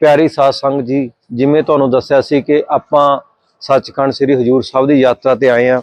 ਪਿਆਰੀ ਸਾਧ ਸੰਗਤ ਜੀ, ਜਿਵੇਂ ਤੁਹਾਨੂੰ ਦੱਸਿਆ ਸੀ ਕਿ ਆਪਾਂ ਸੱਚਖੰਡ ਸ੍ਰੀ ਹਜੂਰ ਸਾਹਿਬ ਦੀ ਯਾਤਰਾ ਤੇ ਆਏ ਆ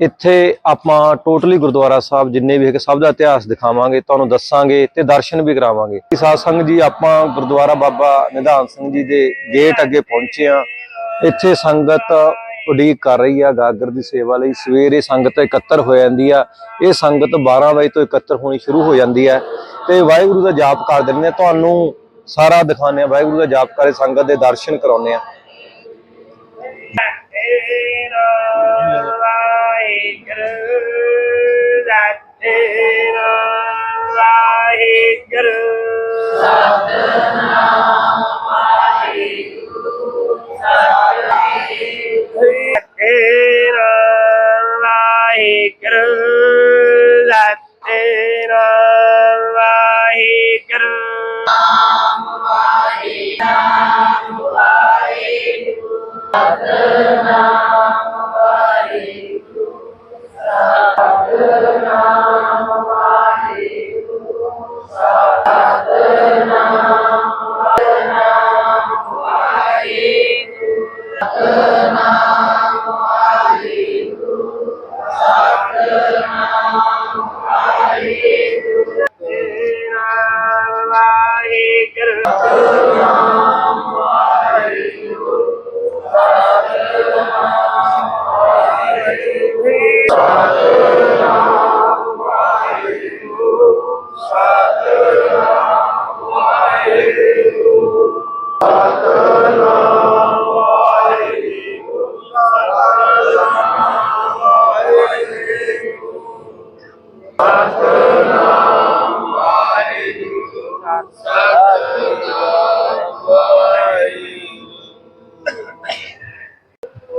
ਇੱਥੇ ਆਪਾਂ ਟੋਟਲੀ ਗੁਰਦੁਆਰਾ ਸਾਹਿਬ ਜਿੰਨੇ ਵੀ ਹੈਗੇ ਸਭ ਦਾ ਇਤਿਹਾਸ ਦਿਖਾਵਾਂਗੇ, ਤੁਹਾਨੂੰ ਦੱਸਾਂਗੇ ਤੇ ਦਰਸ਼ਨ ਵੀ ਕਰਾਵਾਂਗੇ। ਸਾਧ ਸੰਗਤ ਜੀ, ਆਪਾਂ ਗੁਰਦੁਆਰਾ ਬਾਬਾ ਨਿਧਾਨ ਸਿੰਘ ਜੀ ਦੇ ਗੇਟ ਅੱਗੇ ਪਹੁੰਚੇ ਆ ਇੱਥੇ ਸੰਗਤ ਉਡੀਕ ਕਰ ਰਹੀ ਆ, ਗਾਗਰ ਦੀ ਸੇਵਾ ਲਈ। ਸਵੇਰੇ ਸੰਗਤ ਇਕੱਤਰ ਹੋ ਜਾਂਦੀ ਆ। ਇਹ ਸੰਗਤ 12 ਵਜੇ ਤੋਂ ਇਕੱਤਰ ਹੋਣੀ ਸ਼ੁਰੂ ਹੋ ਜਾਂਦੀ ਹੈ ਤੇ ਵਾਹਿਗੁਰੂ ਦਾ ਜਾਪ ਕਰ ਦਿੰਦੇ ਆ। ਤੁਹਾਨੂੰ ਸਾਰਾ ਦਿਖਾਉਂਦੇ ਆ ਵਾਹਿਗੁਰੂ ਦਾ ਜਾਪ ਕਰੇ ਸੰਗਤ ਦੇ ਦਰਸ਼ਨ ਕਰਾਉਂਦੇ ਆ ਤੇਰਾ ਵਾਹਿਗੁਰੂ ਦਾ ਤੇਰਾ ਵਾਹਿਗੁਰੂ ਸਤਿਨਾਮ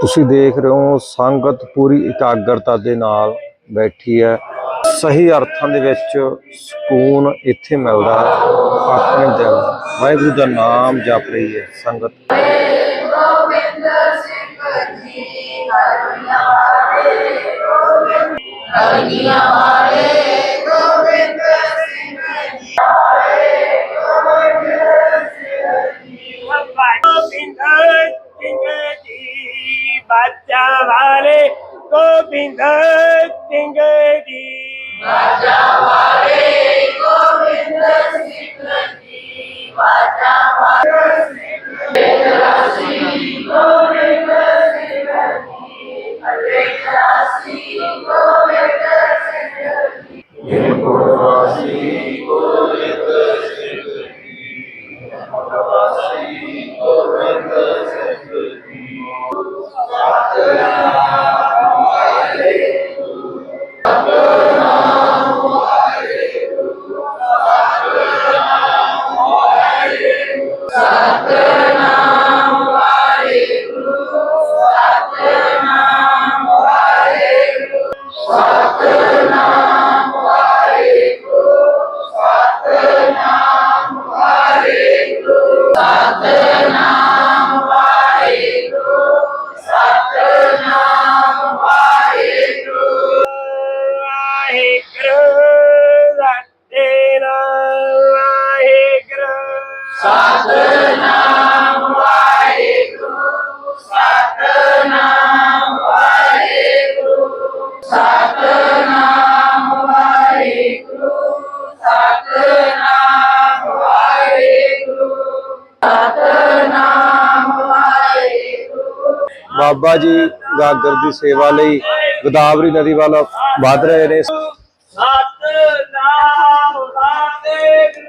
ਤੁਸੀਂ ਦੇਖ ਰਹੇ ਹੋ ਸੰਗਤ ਪੂਰੀ ਇਕਾਗਰਤਾ ਦੇ ਨਾਲ ਬੈਠੀ ਹੈ। ਸਹੀ ਅਰਥਾਂ ਦੇ ਵਿੱਚ ਸਕੂਨ ਇੱਥੇ ਮਿਲਦਾ ਆਪਣੇ ਦਿਲ ਵਾਹਿਗੁਰੂ ਦਾ ਨਾਮ ਜਪ ਰਹੀ ਹੈ ਸੰਗਤ। ਗੋਬਿੰਦ ਸਿੰਘ ਜੀ ਹਰੀਆਂ ਵਾਲੇ ਗੋਬਿੰਦ ਹਰੀਆਂ ਵਾਲੇ ਗੋਬਿੰਦ ਸਿੰਘ ਜੀ ਬਾਜਾ ਵਾਲੇ ਸਤਨਾਮ ਵਾਹਿਗੁਰੂ ਸਤਨਾਮ ਵਾਹਿਗੁਰੂ ਸਤਨਾਮ ਵਾਹਿਗੁਰੂ ਸਤਨਾਮ ਵਾਹਿਗੁਰੂ ਸਤਨਾਮ ਵਾਹਿਗੁਰੂ ਬਾਬਾ ਜੀ ਗਾਗਰ ਦੀ ਸੇਵਾ ਲਈ ਗੋਦਾਵਰੀ ਨਦੀ ਵੱਲ ਵਧ ਰਹੇ ਨੇ। ਸਤਨਾਮ ਵਾਹਿਗੁਰੂ।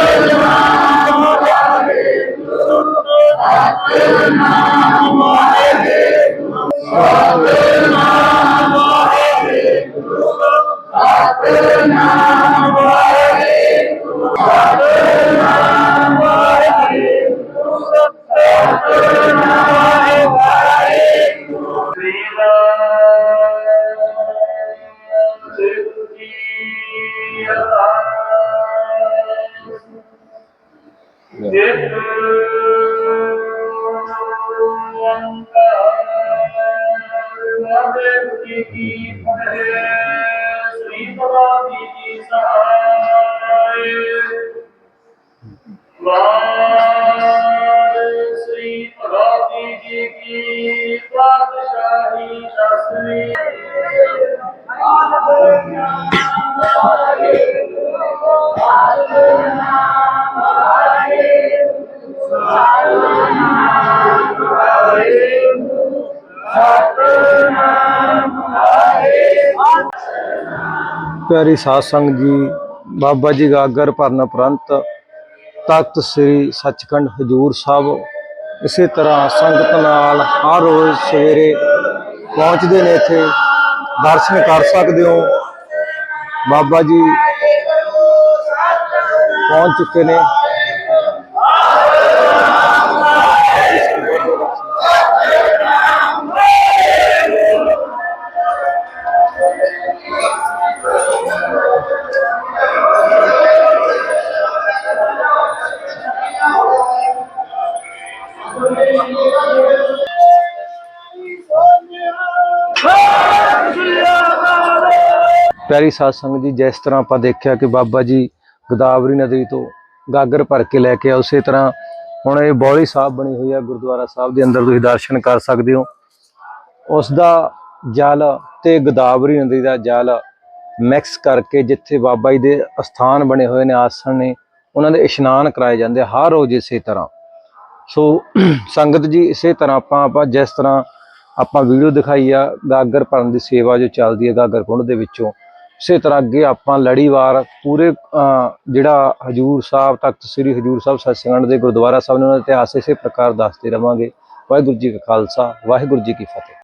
ਸਤਨਾਮ ਵਾਹਿਗੁਰੂ ਸਤਨਾਮ ਵਾਹਿਗੁਰੂ ਸਤਨਾਮ ਵਾਹਿਗੁਰੂ ਸ੍ਰੀ ਰਾਮ ਜੀ ਕੀ ਪਾਤਸ਼ਾਹੀ ਦਸਵੀਂ ਪਿਆਰੀ ਸਾਧ ਸੰਗਤ ਜੀ, ਬਾਬਾ ਜੀ ਗਾਗਰ ਭਰਨ ਉਪਰੰਤ ਤਖਤ ਸ੍ਰੀ ਸੱਚਖੰਡ ਹਜੂਰ ਸਾਹਿਬ ਇਸੇ ਤਰ੍ਹਾਂ ਸੰਗਤ ਨਾਲ ਹਰ ਰੋਜ਼ ਸਵੇਰੇ ਪਹੁੰਚਦੇ ਨੇ ਇੱਥੇ। ਦਰਸ਼ਨ ਕਰ ਸਕਦੇ ਹੋ। ਬਾਬਾ ਜੀ ਪਹੁੰਚ ਚੁੱਕੇ ਨੇ। ਪਿਆਰੀ ਸਾਧ ਸੰਗਤ ਜੀ, ਜਿਸ ਤਰ੍ਹਾਂ ਆਪਾਂ ਦੇਖਿਆ ਕਿ ਬਾਬਾ ਜੀ ਗੋਦਾਵਰੀ ਨਦੀ ਤੋਂ ਗਾਗਰ ਭਰ ਕੇ ਲੈ ਕੇ ਆ ਉਸੇ ਤਰ੍ਹਾਂ ਹੁਣ ਇਹ ਬੌਲੀ ਸਾਹਿਬ ਬਣੀ ਹੋਈ ਹੈ ਗੁਰਦੁਆਰਾ ਸਾਹਿਬ ਦੇ ਅੰਦਰ ਤੁਸੀਂ ਦਰਸ਼ਨ ਕਰ ਸਕਦੇ ਹੋ। ਉਸ ਦਾ ਜਲ ਤੇ ਗੋਦਾਵਰੀ ਨਦੀ ਦਾ ਜਲ ਮਿਕਸ ਕਰਕੇ ਜਿੱਥੇ ਬਾਬਾ ਜੀ ਦੇ ਅਸਥਾਨ ਬਣੇ ਹੋਏ ਨੇ, ਆਸਣ ਨੇ, ਉਹਨਾਂ ਦੇ ਇਸ਼ਨਾਨ ਕਰਾਏ ਜਾਂਦੇ ਹਰ ਰੋਜ਼ ਇਸੇ ਤਰ੍ਹਾਂ। ਸੋ ਸੰਗਤ ਜੀ, ਇਸੇ ਤਰ੍ਹਾਂ ਆਪਾਂ ਆਪਾਂ ਜਿਸ ਤਰ੍ਹਾਂ ਆਪਾਂ ਵੀਡੀਓ ਦਿਖਾਈ ਆ, ਗਾਗਰ ਭਰਨ ਦੀ ਸੇਵਾ ਜੋ ਚੱਲਦੀ ਹੈ ਗਾਗਰ ਕੁੰਡ ਦੇ ਵਿੱਚੋਂ ਇਸੇ ਤਰ੍ਹਾਂ ਅੱਗੇ ਆਪਾਂ ਲੜੀਵਾਰ ਪੂਰੇ ਜਿਹੜਾ ਹਜੂਰ ਸਾਹਿਬ ਤਖਤ ਸ੍ਰੀ ਹਜੂਰ ਸਾਹਿਬ ਸੱਚਖੰਡ ਦੇ ਗੁਰਦੁਆਰਾ ਸਾਹਿਬ ਨੇ ਉਹਨਾਂ ਦਾ ਇਤਿਹਾਸ ਇਸੇ ਪ੍ਰਕਾਰ ਦੱਸਦੇ ਰਵਾਂਗੇ। ਵਾਹਿਗੁਰੂ ਜੀ ਕਾ ਖਾਲਸਾ, ਵਾਹਿਗੁਰੂ ਜੀ ਕੀ ਫਤਿਹ।